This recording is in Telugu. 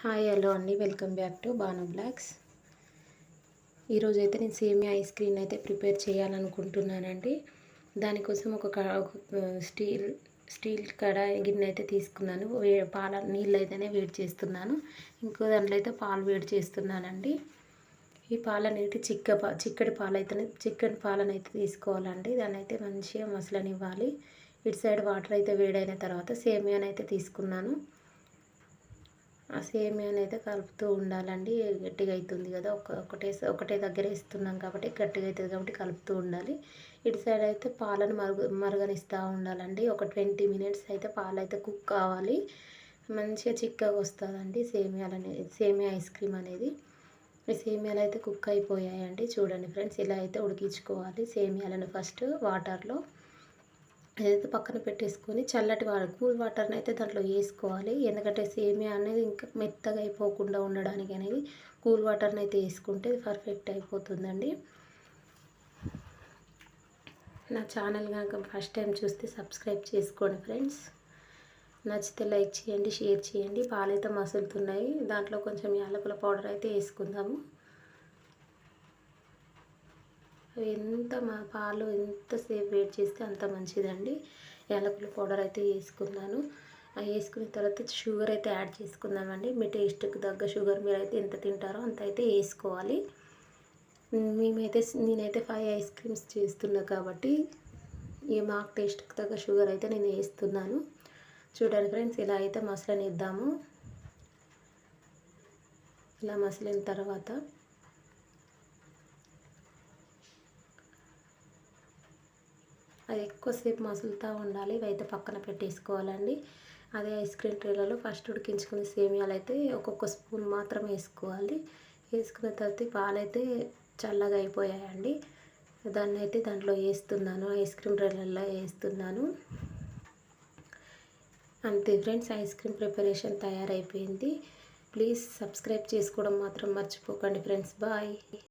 హాయ్ హలో అండి. Welcome back to Banu blogs ఈరోజు అయితే నేను సేమియా ఐస్ క్రీమ్ అయితే ప్రిపేర్ చేయాలనుకుంటున్నానండి. దానికోసం ఒక క- ఒక స్టీల్ స్టీల్ కడాయి గిన్నె అయితే తీసుకున్నాను. వే పాల నీళ్ళు అయితేనే వేడి చేస్తున్నాను. ఇంకో దాంట్లో అయితే పాలు వేడి చేస్తున్నానండి. ఈ పాలనేది చిక్క పా చిక్కటి పాలైతేనే అయితేనే చిక్కటి పాలను అయితే తీసుకోవాలండి. దాన్ని అయితే మంచిగా మసలనివ్వాలి. ఇటు సైడ్ వాటర్ అయితే వేడైన తర్వాత సేమియాని అయితే తీసుకున్నాను. సేమియాని అయితే కలుపుతూ ఉండాలండి. గట్టిగా అవుతుంది కదా. ఒక ఒకటే ఒకటే దగ్గర ఇస్తున్నాం కాబట్టి గట్టిగా అవుతుంది కాబట్టి కలుపుతూ ఉండాలి. ఇటు సైడ్ అయితే పాలను మరుగు మరగనిస్తూ ఉండాలండి. ఒక ట్వంటీ మినిట్స్ అయితే పాలు అయితే కుక్ కావాలి. మంచిగా చిక్కగా వస్తుందండి సేమియాలు అనేది సేమియా ఐస్ క్రీమ్ అనేది. ఈ సేమియాలు అయితే కుక్ అయిపోయాయండి. చూడండి ఫ్రెండ్స్ ఇలా అయితే ఉడికించుకోవాలి. సేమియాలను ఫస్ట్ వాటర్లో ఏదైతే పక్కన పెట్టేసుకొని చల్లటి వాటర్ కూల్ వాటర్ని అయితే దాంట్లో వేసుకోవాలి. ఎందుకంటే సేమియా అనేది ఇంకా మెత్తగా అయిపోకుండా ఉండడానికి అనేది కూల్ వాటర్ని అయితే వేసుకుంటే పర్ఫెక్ట్ అయిపోతుందండి. నా ఛానల్ కనుక ఫస్ట్ టైం చూస్తే సబ్స్క్రైబ్ చేసుకోండి ఫ్రెండ్స్. నచ్చితే లైక్ చేయండి షేర్ చేయండి. పాలైతే మసులుతున్నాయి. దాంట్లో కొంచెం యాలకుల పౌడర్ అయితే వేసుకుందాము. ఎంత మా పాలు ఎంతసేపు వేడి చేస్తే అంత మంచిదండి. యాలకుల పౌడర్ అయితే వేసుకున్నాను. వేసుకున్న తర్వాత షుగర్ అయితే యాడ్ చేసుకుందామండి. మీ టేస్ట్కి తగ్గ షుగర్ మీరు అయితే ఎంత తింటారో అంత అయితే వేసుకోవాలి. మేమైతే నేనైతే ఫైవ్ ఐస్ క్రీమ్స్ చేస్తున్నా కాబట్టి ఈ మాకు టేస్ట్కి తగ్గ షుగర్ అయితే నేను వేస్తున్నాను. చూడండి ఫ్రెండ్స్ ఇలా అయితే మసలనిద్దాము. ఇలా మసలిన తర్వాత అది ఎక్కువసేపు మసులుతూ ఉండాలి. ఇవైతే పక్కన పెట్టేసుకోవాలండి. అదే ఐస్ క్రీమ్ ట్రేలలో ఫస్ట్ ఉడికించుకునే సేమియాలు అయితే ఒక్కొక్క స్పూన్ మాత్రం వేసుకోవాలి. వేసుకున్న తర్వాత పాలైతే చల్లగా అయిపోయాయండి. దాన్ని అయితే దాంట్లో వేస్తున్నాను. ఐస్ క్రీమ్ ట్రేలలో వేస్తున్నాను. అంతే ఫ్రెండ్స్ ఐస్ క్రీమ్ ప్రిపరేషన్ తయారైపోయింది. ప్లీజ్ సబ్స్క్రైబ్ చేసుకోవడం మాత్రం మర్చిపోకండి ఫ్రెండ్స్. బాయ్.